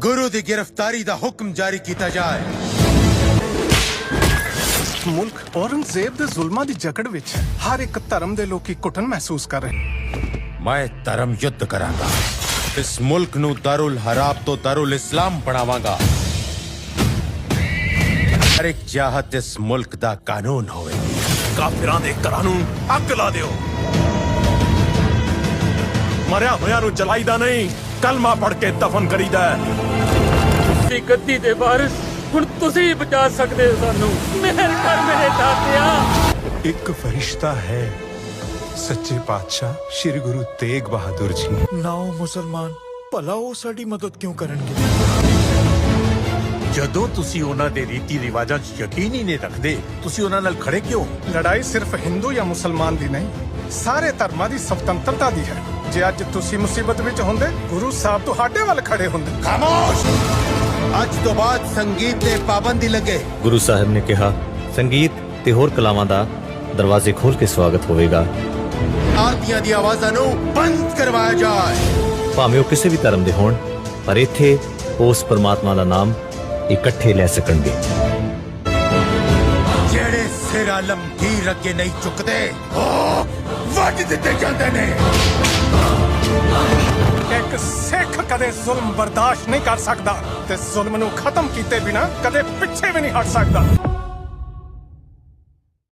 ਗੁਰੂ ਦੀ ਗ੍ਰਿਫਤਾਰੀ ਦਾ ਹੁਕਮ ਜਾਰੀ ਕੀਤਾ ਜਾਏ ਮੁਲਕ ਔਰੰਗਜ਼ੇਬ ਦੇ ਜ਼ੁਲਮਾਂ ਦੀ ਜਕੜ ਵਿੱਚ ਹੈ ਹਰ ਇੱਕ ਧਰਮ ਦੇ ਲੋਕੀ ਘੁਟਨ ਮਹਿਸੂਸ ਕਰ ਰਹੇ ਮੈਂ ਧਰਮ ਯੁੱਧ ਕਰਾਂਗਾ ਇਸ ਮੁਲਕ ਨੂੰ ਦਾਰੁਲ ਹਰਾਬ ਤੋਂ ਦਾਰੁਲ ਇਸਲਾਮ ਬਣਾਵਾਂਗਾ ਹਰ ਇੱਕ ਚਾਹਤ ਇਸ ਮੁਲਕ ਦਾ ਕਾਨੂੰਨ ਹੋਵੇ ਕਾਫਿਰਾਂ ਦੇ ਘਰਾਂ ਨੂੰ ਅੱਗ ਲਾ ਦਿਓ ਮਰਿਆ ਹੋਇਆਂ ਨੂੰ ਜਲਾਈਦਾ ਨਹੀਂ ਕਲਮਾ ਪੜ ਕੇ ਦਫਨ ਕਰੀਦਾ ਹੈ। ਗੱਦੀ ਦੇ ਵਾਰਿਸ ਹੁਣ ਤੁਸੀਂ ਬਚਾ ਸਕਦੇ ਹੋ ਸਾਨੂੰ। ਮਿਹਰ ਕਰ ਮੇਰੇ ਦਾਤਿਆ। ਇੱਕ ਫਰਿਸ਼ਤਾ ਹੈ ਸੱਚੇ ਪਾਤਸ਼ਾਹ ਸ੍ਰੀ ਗੁਰੂ ਤੇਗ ਬਹਾਦਰ ਜੀ। ਨਾ ਉਹ ਮੁਸਲਮਾਨ ਭਲਾ ਉਹ ਸਾਡੀ ਮਦਦ ਕਿਉਂ ਕਰਨਗੇ? ਜਦੋਂ ਤੁਸੀਂ ਉਹਨਾਂ ਦੇ ਰੀਤੀ ਰਿਵਾਜਾਂ 'ਚ ਯਕੀਨ ਹੀ ਨਹੀਂ ਰੱਖਦੇ ਤੁਸੀਂ ਉਹਨਾਂ ਨਾਲ ਖੜੇ ਕਿਉਂ? ਲੜਾਈ ਸਿਰਫ ਹਿੰਦੂ ਜਾਂ ਮੁਸਲਮਾਨ ਦੀ ਨਹੀਂ ਸਾਰੇ ਧਰਮਾਂ ਦੀ ਸੁਤੰਤਰਤਾ ਦੀ ਹੈ। ਜੇ ਅੱਜ ਤੁਸੀਂ ਮੁਸੀਬਤ ਵਿੱਚ ਹੁੰਦੇ ਗੁਰੂ ਸਾਹਿਬ ਤੁਹਾਡੇ ਵੱਲ ਖੜੇ ਹੁੰਦੇ। ਖਾਮੋਸ਼! ਅੱਜ ਤੋਂ ਬਾਅਦ ਸੰਗੀਤ ਤੇ ਪਾਬੰਦੀ ਲੱਗੇ। ਗੁਰੂ ਸਾਹਿਬ ਨੇ ਕਿਹਾ ਸੰਗੀਤ ਤੇ ਹੋਰ ਕਲਾਵਾਂ ਦਾ ਦਰਵਾਜ਼ੇ ਖੋਲ ਕੇ ਸਵਾਗਤ ਹੋਵੇਗਾ। ਆਰਤੀਆਂ ਦੀ ਆਵਾਜ਼ਾਂ ਨੂੰ ਬੰਦ ਕਰਵਾਇਆ ਜਾਏ। ਭਾਵੇਂ ਉਹ ਕਿਸੇ ਵੀ ਧਰਮ ਦੇ ਹੋਣ ਪਰ ਇੱਥੇ ਉਸ ਪਰਮਾਤਮਾ ਦਾ ਨਾਮ ਇਕੱਠੇ ਲੈ ਸਕਣਗੇ। ਸਿਰ ਆਲਮਗੀਰ ਅੱਗੇ ਨਹੀਂ ਝੁਕਦੇ ਉਹ ਵੱਢ ਦਿੱਤੇ ਜਾਂਦੇ ਨੇ। ਇੱਕ ਸਿੱਖ ਕਦੇ ਜ਼ੁਲਮ ਬਰਦਾਸ਼ਤ ਨਹੀਂ ਕਰ ਸਕਦਾ ਤੇ ਜ਼ੁਲਮ ਨੂੰ ਖਤਮ ਕੀਤੇ ਬਿਨਾ ਕਦੇ ਪਿੱਛੇ ਵੀ ਨਹੀਂ ਹਟ ਸਕਦਾ।